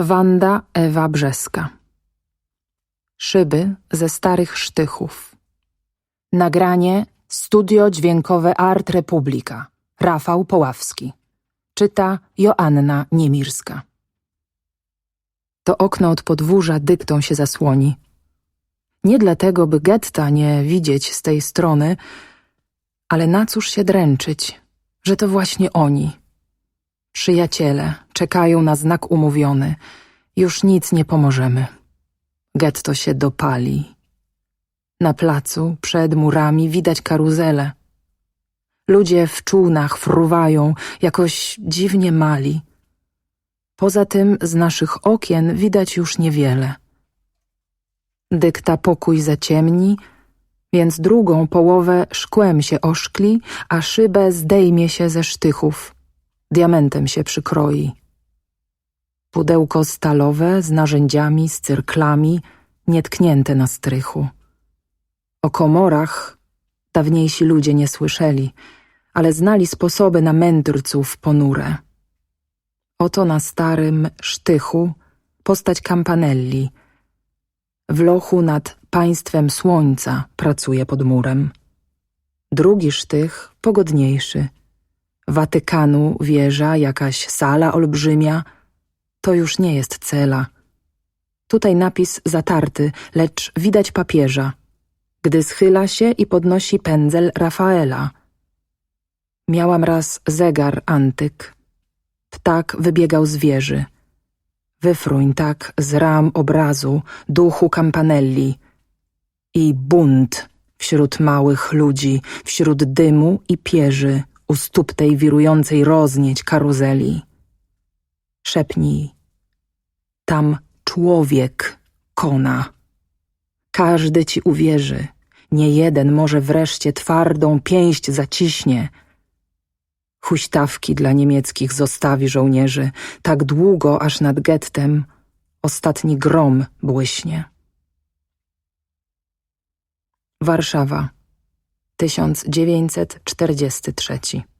Wanda Ewa Brzeska Szyby ze starych sztychów Nagranie Studio Dźwiękowe Art Republika Rafał Poławski Czyta Joanna Niemirska To okno od podwórza dyktą się zasłoni. Nie dlatego, by getta nie widzieć z tej strony, ale na cóż się dręczyć, że to właśnie oni. Przyjaciele czekają na znak umówiony. Już nic nie pomożemy. Getto się dopali. Na placu, przed murami widać karuzele. Ludzie w czółnach fruwają, jakoś dziwnie mali. Poza tym z naszych okien widać już niewiele. Dykta pokój zaciemni, więc drugą połowę szkłem się oszkli, a szybę zdejmie się ze sztychów. Diamentem się przykroi. Pudełko stalowe z narzędziami, z cyrklami, nietknięte na strychu. O komorach dawniejsi ludzie nie słyszeli, ale znali sposoby na mędrców ponure. Oto na starym sztychu postać Campanelli. W lochu nad państwem słońca pracuje pod murem. Drugi sztych pogodniejszy. Watykanu wieża, jakaś sala olbrzymia. To już nie jest cela. Tutaj napis zatarty, lecz widać papieża, gdy schyla się i podnosi pędzel Rafaela. Miałam raz zegar antyk. Ptak wybiegał z wieży. Wyfruń tak z ram obrazu duchu Campanelli i bunt wśród małych ludzi, wśród dymu i pierzy, u stóp tej wirującej roznieć karuzeli. Szepnij, tam człowiek kona. Każdy ci uwierzy, nie jeden może wreszcie twardą pięść zaciśnie. Huśtawki dla niemieckich zostawi żołnierzy, tak długo, aż nad gettem ostatni grom błyśnie. Warszawa, 1943